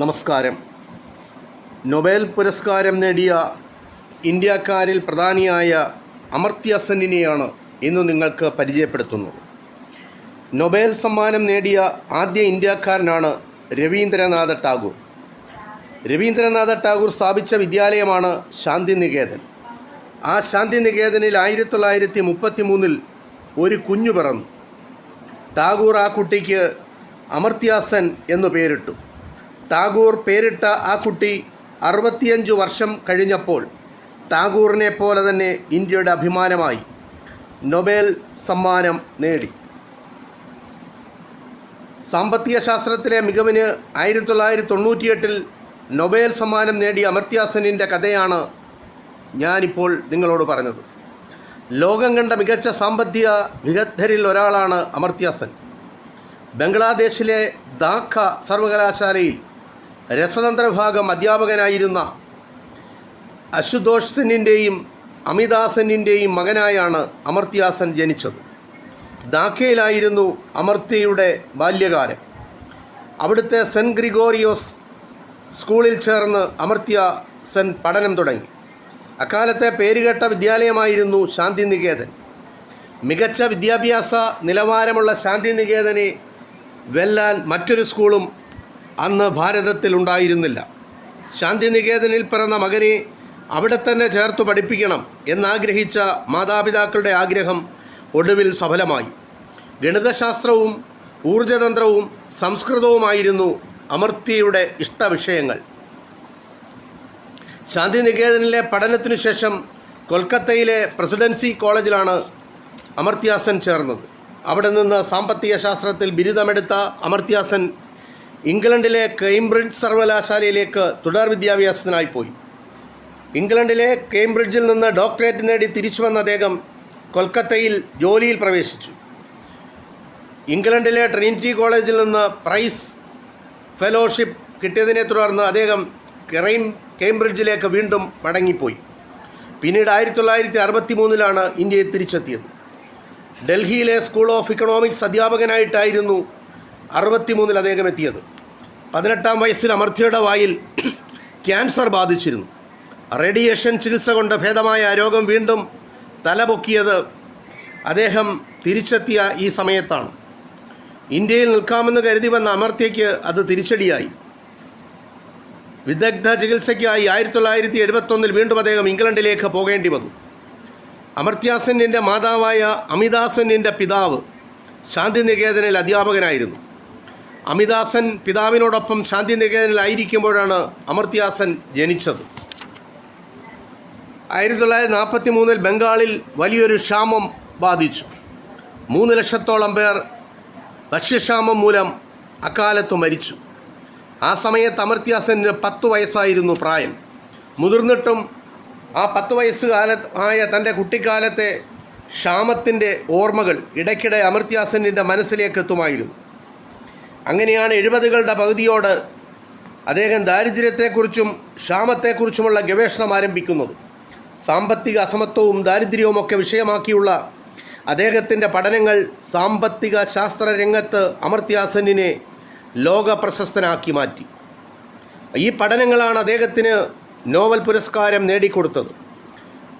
നമസ്കാരം. നൊബേൽ പുരസ്കാരം നേടിയ ഇന്ത്യക്കാരിൽ പ്രധാനിയായ അമർത്യ സെന്നിനെയാണ് ഇന്ന് നിങ്ങൾക്ക് പരിചയപ്പെടുത്തുന്നത്. നൊബേൽ സമ്മാനം നേടിയ ആദ്യ ഇന്ത്യക്കാരനാണ് രവീന്ദ്രനാഥ ടാഗോർ. രവീന്ദ്രനാഥ ടാഗോർ സ്ഥാപിച്ച വിദ്യാലയമാണ് ശാന്തിനികേതൻ. ആ ശാന്തിനികേതനിൽ ആയിരത്തി തൊള്ളായിരത്തി മുപ്പത്തി മൂന്നിൽ ഒരു കുഞ്ഞു പിറന്നു. ടാഗോർ ആ കുട്ടിക്ക് അമർത്യാസൻ എന്നു പേരിട്ടു. ടാഗോർ പേരിട്ട ആ കുട്ടി അറുപത്തിയഞ്ചു വർഷം കഴിഞ്ഞപ്പോൾ ടാഗോറിനെ പോലെ തന്നെ ഇന്ത്യയുടെ അഭിമാനമായി നൊബേൽ സമ്മാനം നേടി. സാമ്പത്തിക ശാസ്ത്രത്തിലെ മികവിന് ആയിരത്തി തൊള്ളായിരത്തി തൊണ്ണൂറ്റിയെട്ടിൽ നൊബേൽ സമ്മാനം നേടിയ അമർത്യാസനിന്റെ കഥയാണ് ഞാനിപ്പോൾ നിങ്ങളോട് പറഞ്ഞത്. ലോകം കണ്ട മികച്ച സാമ്പത്തിക വിദഗ്ധരിൽ ഒരാളാണ് അമർത്യാസൻ ബംഗ്ലാദേശിലെ ധാക്ക സർവകലാശാലയിൽ രസതന്ത്ര വിഭാഗം അധ്യാപകനായിരുന്ന അശുതോഷ് സെന്നിന്റെയും അമിതാസെന്നിന്റെയും മകനായാണ് അമർത്യാസൻ ജനിച്ചത്. ധാക്കയിലായിരുന്നു അമർത്യയുടെ ബാല്യകാലം. അവിടുത്തെ സെൻ ഗ്രിഗോറിയോസ് സ്കൂളിൽ ചേർന്ന് അമർത്യ സെൻ പഠനം തുടങ്ങി. അക്കാലത്തെ പേരുകേട്ട വിദ്യാലയമായിരുന്നു ശാന്തിനികേതൻ. മികച്ച വിദ്യാഭ്യാസ നിലവാരമുള്ള ശാന്തിനികേതനെ വെല്ലാൻ മറ്റൊരു സ്കൂളും അന്ന് ഭാരതത്തിൽ ഉണ്ടായിരുന്നില്ല. ശാന്തിനികേതനിൽ പിറന്ന മകനെ അവിടെ തന്നെ ചേർത്തു പഠിപ്പിക്കണം എന്നാഗ്രഹിച്ച മാതാപിതാക്കളുടെ ആഗ്രഹം ഒടുവിൽ സഫലമായി. ഗണിതശാസ്ത്രവും ഊർജതന്ത്രവും സംസ്കൃതവുമായിരുന്നു അമർത്യയുടെ ഇഷ്ടവിഷയങ്ങൾ. ശാന്തിനികേതനിലെ പഠനത്തിനു ശേഷം കൊൽക്കത്തയിലെ പ്രസിഡൻസി കോളേജിലാണ് അമർത്യാസൻ ചേർന്നത്. അവിടെ നിന്ന് സാമ്പത്തിക ശാസ്ത്രത്തിൽ ബിരുദമെടുത്ത അമർത്യാസൻ ഇംഗ്ലണ്ടിലെ കേംബ്രിഡ്ജ് സർവകലാശാലയിലേക്ക് തുടർ വിദ്യാഭ്യാസത്തിനായി പോയി. ഇംഗ്ലണ്ടിലെ കേംബ്രിഡ്ജിൽ നിന്ന് ഡോക്ടറേറ്റ് നേടി തിരിച്ചു വന്ന അദ്ദേഹം കൊൽക്കത്തയിൽ ജോലിയിൽ പ്രവേശിച്ചു. ഇംഗ്ലണ്ടിലെ ട്രിനിറ്റി കോളേജിൽ നിന്ന് പ്രൈസ് ഫെലോഷിപ്പ് കിട്ടിയതിനെ തുടർന്ന് അദ്ദേഹം കെറൈം കേംബ്രിഡ്ജിലേക്ക് വീണ്ടും മടങ്ങിപ്പോയി. പിന്നീട് ആയിരത്തി തൊള്ളായിരത്തി അറുപത്തി മൂന്നിലാണ് ഇന്ത്യയിൽ തിരിച്ചെത്തിയത്. ഡൽഹിയിലെ സ്കൂൾ ഓഫ് ഇക്കണോമിക്സ് അധ്യാപകനായിട്ടായിരുന്നു അറുപത്തിമൂന്നിൽ അദ്ദേഹം എത്തിയത്. പതിനെട്ടാം വയസ്സിൽ അമർത്യയുടെ വായിൽ ക്യാൻസർ ബാധിച്ചിരുന്നു. റേഡിയേഷൻ ചികിത്സ കൊണ്ട് ഭേദമായ രോഗം വീണ്ടും തലപൊക്കിയത് അദ്ദേഹം തിരിച്ചെത്തിയ ഈ സമയത്താണ്. ഇന്ത്യയിൽ നിൽക്കാമെന്ന് കരുതി വന്ന അമർത്യയ്ക്ക് അത് തിരിച്ചടിയായി. വിദഗ്ധ ചികിത്സയ്ക്കായി ആയിരത്തി തൊള്ളായിരത്തി എഴുപത്തൊന്നിൽ വീണ്ടും അദ്ദേഹം ഇംഗ്ലണ്ടിലേക്ക് പോകേണ്ടി വന്നു. അമർത്യാസെന്നിന്റെ മാതാവായ അമിതാസെന്നിന്റെ പിതാവ് ശാന്തിനികേതനിൽ അധ്യാപകനായിരുന്നു. അമിതാസൻ പിതാവിനോടൊപ്പം ശാന്തിനികേതനിലായിരിക്കുമ്പോഴാണ് അമർത്യാസൻ ജനിച്ചത്. ആയിരത്തി തൊള്ളായിരത്തി നാൽപ്പത്തി മൂന്നിൽ ബംഗാളിൽ വലിയൊരു ക്ഷാമം ബാധിച്ചു. മൂന്ന് ലക്ഷത്തോളം പേർ ഭക്ഷ്യക്ഷാമം മൂലം അക്കാലത്ത് മരിച്ചു. ആ സമയത്ത് അമർത്യാസന് പത്തു വയസ്സായിരുന്നു പ്രായം. മുതിർന്നിട്ടും ആ പത്ത് വയസ്സ് കാല ആയ തന്റെ കുട്ടിക്കാലത്തെ ക്ഷാമത്തിന്റെ ഓർമ്മകൾ ഇടയ്ക്കിടെ അമർത്യാസനിന്റെ മനസ്സിലേക്ക് എത്തുമായിരുന്നു അങ്ങനെയാണ് എഴുപതുകളുടെ പകുതിയോട് അദ്ദേഹം ദാരിദ്ര്യത്തെക്കുറിച്ചും ക്ഷാമത്തെക്കുറിച്ചുമുള്ള ഗവേഷണം ആരംഭിക്കുന്നത്. സാമ്പത്തിക അസമത്വവും ദാരിദ്ര്യവും ഒക്കെ വിഷയമാക്കിയുള്ള അദ്ദേഹത്തിന്റെ പഠനങ്ങൾ സാമ്പത്തിക ശാസ്ത്ര രംഗത്ത് അമർത്യാസെന്നിനെ ലോക പ്രശസ്തനാക്കി മാറ്റി. ഈ പഠനങ്ങളാണ് അദ്ദേഹത്തിന് നോവൽ പുരസ്കാരം നേടിക്കൊടുത്തത്.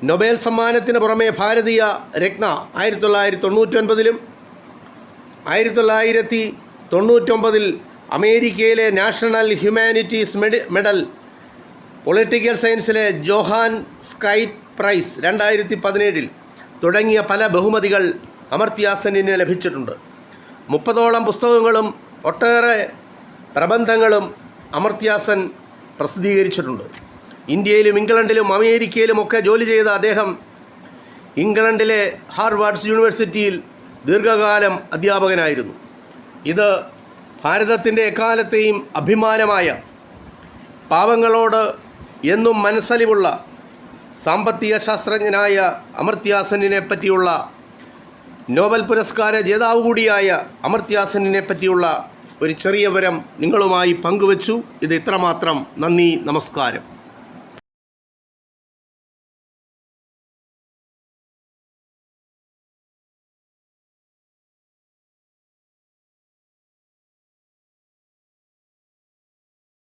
നൊബേൽ സമ്മാനത്തിന് പുറമെ ഭാരതീയ രത്ന ആയിരത്തി തൊള്ളായിരത്തി തൊണ്ണൂറ്റൊൻപതിലും ആയിരത്തി തൊള്ളായിരത്തി തൊണ്ണൂറ്റൊമ്പതിൽ അമേരിക്കയിലെ national humanities medi medal political സയൻസിലെ Johan Skytte prize രണ്ടായിരത്തി പതിനേഴിൽ തുടങ്ങിയ പല ബഹുമതികൾ അമർത്യാസനിന് ലഭിച്ചിട്ടുണ്ട്. മുപ്പതോളം പുസ്തകങ്ങളും ഒട്ടേറെ പ്രബന്ധങ്ങളും അമർത്യാസൻ പ്രസിദ്ധീകരിച്ചിട്ടുണ്ട്. ഇന്ത്യയിലും ഇംഗ്ലണ്ടിലും അമേരിക്കയിലും ഒക്കെ ജോലി ചെയ്ത അദ്ദേഹം ഇംഗ്ലണ്ടിലെ ഹാർവാർഡ്സ് യൂണിവേഴ്സിറ്റിയിൽ ദീർഘകാലം അധ്യാപകനായിരുന്നു. ഇത് ഭാരതത്തിന്റെ എക്കാലത്തെയും അഭിമാനമായ പാവങ്ങളോട് എന്നും മനസ്സലിവുള്ള സാമ്പത്തിക ശാസ്ത്രജ്ഞനായ അമർത്യാസനിനെ പറ്റിയുള്ള നോബൽ പുരസ്കാര ജേതാവ് കൂടിയായ അമർത്യാസനിനെ പറ്റിയുള്ള ഒരു ചെറിയ വരം നിങ്ങളുമായി പങ്കുവച്ചു. ഇത് ഇത്രമാത്രം. നന്ദി നമസ്കാരം.